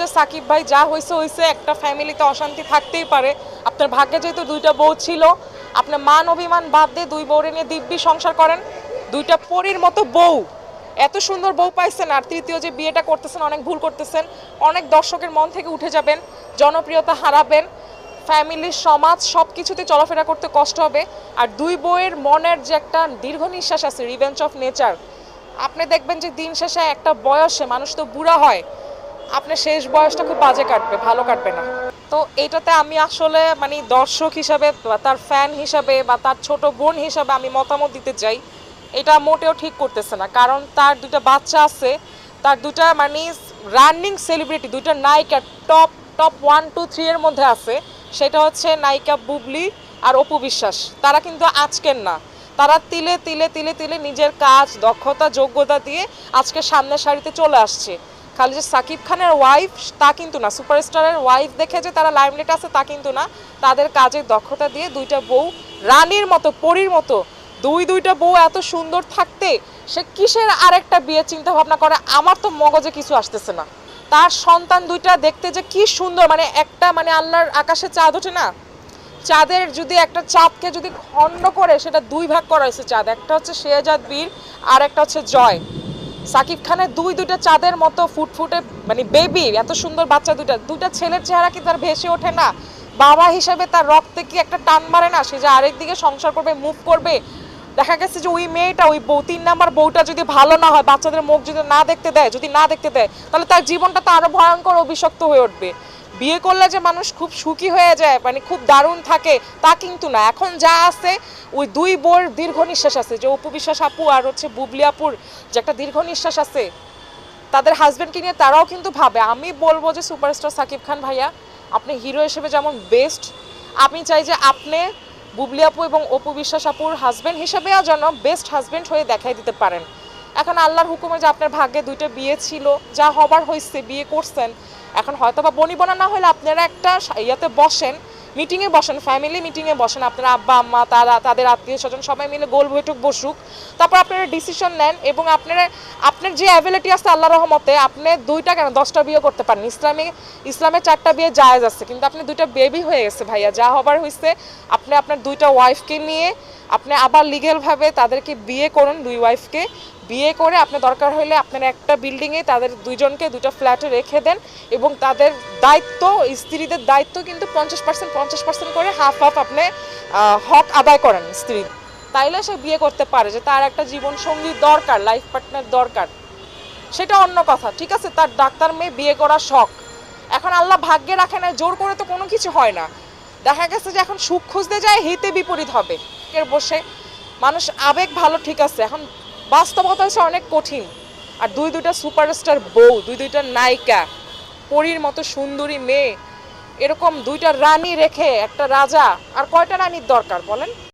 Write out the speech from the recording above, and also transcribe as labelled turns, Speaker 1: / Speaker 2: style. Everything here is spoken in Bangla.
Speaker 1: যে সাকিব ভাই যা হয়েছে হয়েছে, একটা ফ্যামিলিতে অশান্তি থাকতেই পারে। আপনার ভাগ্যে যেহেতু দুইটা বউ ছিল, আপনার মান অভিমান বাদ দিয়ে দুই বউরে নিয়ে দিব্যি সংসার করেন। দুইটা পরীর মতো বউ। এত সুন্দর বউ পাইছেন আর তৃতীয় যে বিয়েটা করতেছেন, অনেক ভুল করতেছেন, অনেক দর্শকের মন থেকে উঠে যাবেন, জনপ্রিয়তা হারাবেন ফ্যামিলির সমাজ সব কিছুতে চলাফেরা করতে কষ্ট হবে। আর দুই বইয়ের মনের যে একটা দীর্ঘ নিঃশ্বাস আছে রিভেঞ্জ অফ নেচার আপনি দেখবেন যে দিন শেষে একটা বয়সে মানুষ তো বুড়া হয় আপনার শেষ বয়সটা খুব বাজে কাটবে, ভালো কাটবে না। তো এটাতে আমি আসলে মানে দর্শক হিসাবে তার ফ্যান হিসাবে বা তার ছোট বোন হিসাবে আমি মতামত দিতে চাই। এটা মোটেও ঠিক করতেছে না, কারণ তার দুটা বাচ্চা আছে, তার দুটা মানে রানিং সেলিব্রিটি দুইটা নায়িকা top top one two three এর মধ্যে আছে। সেটা হচ্ছে নায়িকা বুবলি আর অপু বিশ্বাস। তারা কিন্তু আজকের না। তারা তিলে তিলে তিলে তিলে নিজের কাজ, দক্ষতা, যোগ্যতা দিয়ে আজকে সামনের সারিতে চলে আসছে। খালি যে সাকিব খানের ওয়াইফ তা কিন্তু না। সুপারস্টারের ওয়াইফ দেখে যে তারা লাইমলাইট আছে, তা কিন্তু না। তাদের কাজের দক্ষতা দিয়ে দুইটা বউ, রানীর মতো, পরীর মতো, দুই দুইটা বউ এত সুন্দর থাকতে সে কিসের আরেকটা বিয়ে চিন্তা ভাবনা করে? আমার তো মগজে কিছু আসতেছে না। তার সন্তান দুইটা দেখতে যে কি সুন্দর মানে একটা মানে আল্লাহর আকাশে চাঁদ ওঠে না? চাঁদের যদি একটা চাঁদকে যদি খণ্ড করে, সেটা দুই ভাগ করা হয়েছে চাঁদ। একটা হচ্ছে শেহজাদ বীর, আর একটা হচ্ছে জয়। সাকিব খানের দুই দুইটা চাঁদের মতো ফুটফুটে মানে বেবি এত সুন্দর বাচ্চা দুইটা দুইটা ছেলের চেহারা কি তার ভেসে ওঠে না? বাবা হিসেবে তার রক্তে কি একটা টান মারে না? সে যে আরেক দিকে সংসার করবে মুভ করবে। দেখা গেছে যে ওই মেয়েটা, ওই বউ, তিন নাম্বার বউটা যদি ভালো না হয়, বাচ্চাদের মুখ যদি না দেখতে দেয়, যদি না দেখতে দেয়, তাহলে তার জীবনটা তো আরও ভয়ঙ্কর অভিশক্ত হয়ে উঠবে। বিয়ে করলে যে মানুষ খুব সুখী হয়ে যায় মানে খুব দারুণ থাকে, তা কিন্তু না। এখন যা আছে, ওই দুই বোর দীর্ঘ নিঃশ্বাস আছে। যে অপু বিশ্বাস আপু আর হচ্ছে বুবলি আপুর যে একটা দীর্ঘ নিঃশ্বাস আছে, তাদের হাজবেন্ডকে নিয়ে তারাও কিন্তু ভাবে। আমি বলব যে সুপারস্টার সাকিব খান ভাইয়া, আপনি হিরো হিসেবে যেমন বেস্ট আমি চাই যে আপনি বুবলি আপু এবং অপু বিশ্বাস আপুর হাজবেন্ড হিসেবেও যেন বেস্ট হাজবেন্ড হয়ে দেখাই দিতে পারেন। এখন আল্লাহর হুকুমে যে আপনার ভাগ্যে দুইটা বিয়ে ছিল, যা হবার হয়েছে, বিয়ে করছেন এখন হয়তো বা বনিবনা না হলে আপনারা একটা ইয়াতে বসেন মিটিংয়ে বসেন ফ্যামিলি মিটিংয়ে বসেন, আপনারা আব্বা, আম্মা, তারা, তাদের আত্মীয় স্বজন সবাই মিলে গোল বৈঠক বসুক, তারপর আপনারা ডিসিশন নেন এবং আপনারা, আপনার যে অ্যাবিলিটি আছে আল্লাহ রহমতে আপনি দুইটা কেন, দশটা বিয়ে করতে পারেন। ইসলামে ইসলামে চারটা বিয়ে জায়েজ আছে, কিন্তু আপনি দুইটা বেবি হয়ে গেছে ভাইয়া, যা হবার হয়েছে আপনি আপনার দুইটা ওয়াইফকে নিয়ে, আপনি আবার লিগেলভাবে তাদেরকে বিয়ে করুন দুই ওয়াইফকে বিয়ে করে আপনার দরকার হলে আপনার একটা বিল্ডিংয়ে তাদের দুইজনকে দুটো ফ্ল্যাটে রেখে দেন এবং তাদের দায়িত্ব, স্ত্রীদের দায়িত্ব কিন্তু পঞ্চাশ পার্সেন্ট পঞ্চাশ পার্সেন্ট করে হাফ হাফ আপনি হক আদায় করেন স্ত্রী। তাইলে সে বিয়ে করতে পারে যে তার একটা জীবন সঙ্গী দরকার লাইফ পার্টনার দরকার। সেটা অন্য কথা, ঠিক আছে? তার ডাক্তার মেয়ে বিয়ে করা শখ। এখন আল্লাহ ভাগ্যে রাখে না, জোর করে তো কোনো কিছু হয় না। দেখা গেছে যে এখন সুখ খুঁজতে যায়, হিতে বিপরীত হবে। বসে মানুষ আবেগ ভালো ঠিক আছে, এখন বাস্তবতা হচ্ছে অনেক কঠিন। আর দুই দুইটা সুপারস্টার বউ, দুই দুইটা নায়িকা, পরীর মতো সুন্দরী মেয়ে, এরকম দুইটা রানী রেখে একটা রাজা আর কয়টা রানীর দরকার বলেন?